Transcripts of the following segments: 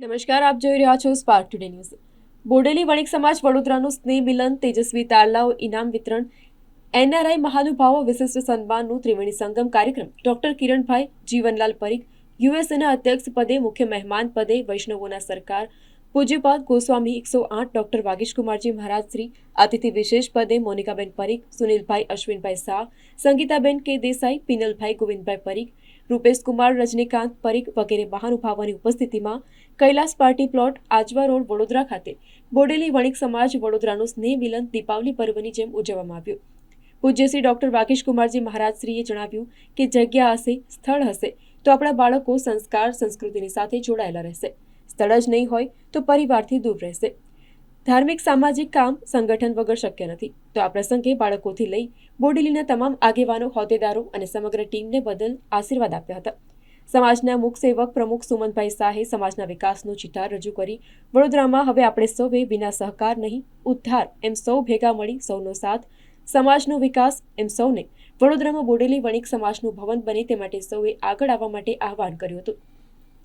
નમસ્કાર, આપ જોઈ રહ્યા છો spark today news Bodeli Vanik સમાજ વડોદરાનું સ્નેહ મિલન, તેજસ્વી તારલાઓ, ઇનામ વિતરણ, એનઆરઆઈ મહાનુભાવો વિશિષ્ટ સન્માનનું ત્રિવેણી સંગમ કાર્યક્રમ. ડોક્ટર કિરણભાઈ જીવનલાલ પરીખ, યુએસએના અધ્યક્ષ પદે મુખ્ય મહેમાન પદે વૈષ્ણવોના સરકાર પૂજ્યપાદ ગોસ્વામી એકસો આઠ ડોક્ટર વાગીશકુમારજી મહારાજ શ્રી, અતિથિ વિશેષ પદે મોનિકાબેન પરીખ, સુનિલભાઈ અશ્વિનભાઈ શાહ, સંગીતાબેન કે દેસાઈ, પિનલભાઈ ગોવિંદભાઈ પરીખ રૂપેશ કુમાર રજનીકાંત પરીખ વગેરે મહાનુભાવોની ઉપસ્થિતિમાં Kailas party plot, Ajwa road, Vadodara ખાતે બોડેલી વણિક સમાજ વડોદરાનું સ્નેહ મિલન દીપાવલી પર્વની જેમ ઉજવવામાં આવ્યું. પૂજ્ય શ્રી ડોક્ટર વાકેશ કુમારજી મહારાજશ્રીએ જણાવ્યું કે જગ્યા હશે, સ્થળ હશે, તો આપણા બાળકો સંસ્કાર, સંસ્કૃતિની સાથે જોડાયેલા રહેશે. સ્થળ જ નહીં હોય તો પરિવારથી દૂર રહેશે. ધાર્મિક સામાજિક કામ સંગઠન વગર શક્ય નથી. તો આ પ્રસંગે બાળકોથી લઈ બોડેલીના તમામ આગેવાનો, હોદ્દેદારો અને સમગ્ર ટીમને બદલ આશીર્વાદ આપ્યા હતા. સમાજના મુખ સેવક પ્રમુખ સુમનભાઈ શાહે સમાજના વિકાસનો ચિતાર રજૂ કરી, વડોદરામાં હવે આપણે સૌએ વિના સહકાર નહીં, ઉદ્ધાર, એમ સૌ ભેગા મળી સૌનો સાથ, સમાજનો વિકાસ, એમ સૌને વડોદરામાં બોડેલી વણિક સમાજનું ભવન બને તે માટે સૌએ આગળ આવવા માટે આહવાન કર્યું હતું.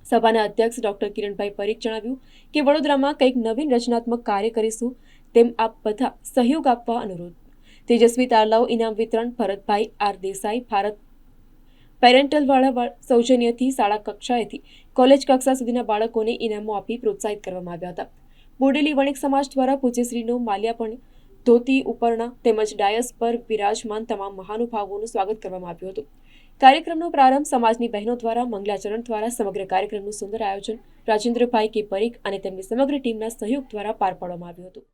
સભાના અધ્યક્ષ ડોક્ટર કિરણભાઈ પરીખ જણાવ્યું કે વડોદરામાં કંઈક નવીન રચનાત્મક કાર્ય કરીશું તેમ આપ બધા સહયોગ આપવા અનુરોધ. તેજસ્વી તારલાઓ ઇનામ વિતરણ, ભરતભાઈ આર દેસાઈ, ભારત પેરેન્ટલવાળા સૌજન્યથી શાળા કક્ષાએથી કોલેજ કક્ષા સુધીના બાળકોને ઇનામો આપી પ્રોત્સાહિત કરવામાં આવ્યા હતા. બોડેલી વણિક સમાજ દ્વારા પૂજ્યશ્રીનો માલ્યાપણ ધોતી, ઉપરણા તેમજ ડાયસ પર બિરાજમાન તમામ મહાનુભાવોનું સ્વાગત કરવામાં આવ્યું હતું. કાર્યક્રમનો પ્રારંભ સમાજની બહેનો દ્વારા, મંગલાચરણ દ્વારા, સમગ્ર કાર્યક્રમનું સુંદર આયોજન રાજેન્દ્રભાઈ કે પરીખ અને તેમની સમગ્ર ટીમના સહયોગ દ્વારા પાર પાડવામાં આવ્યું હતું.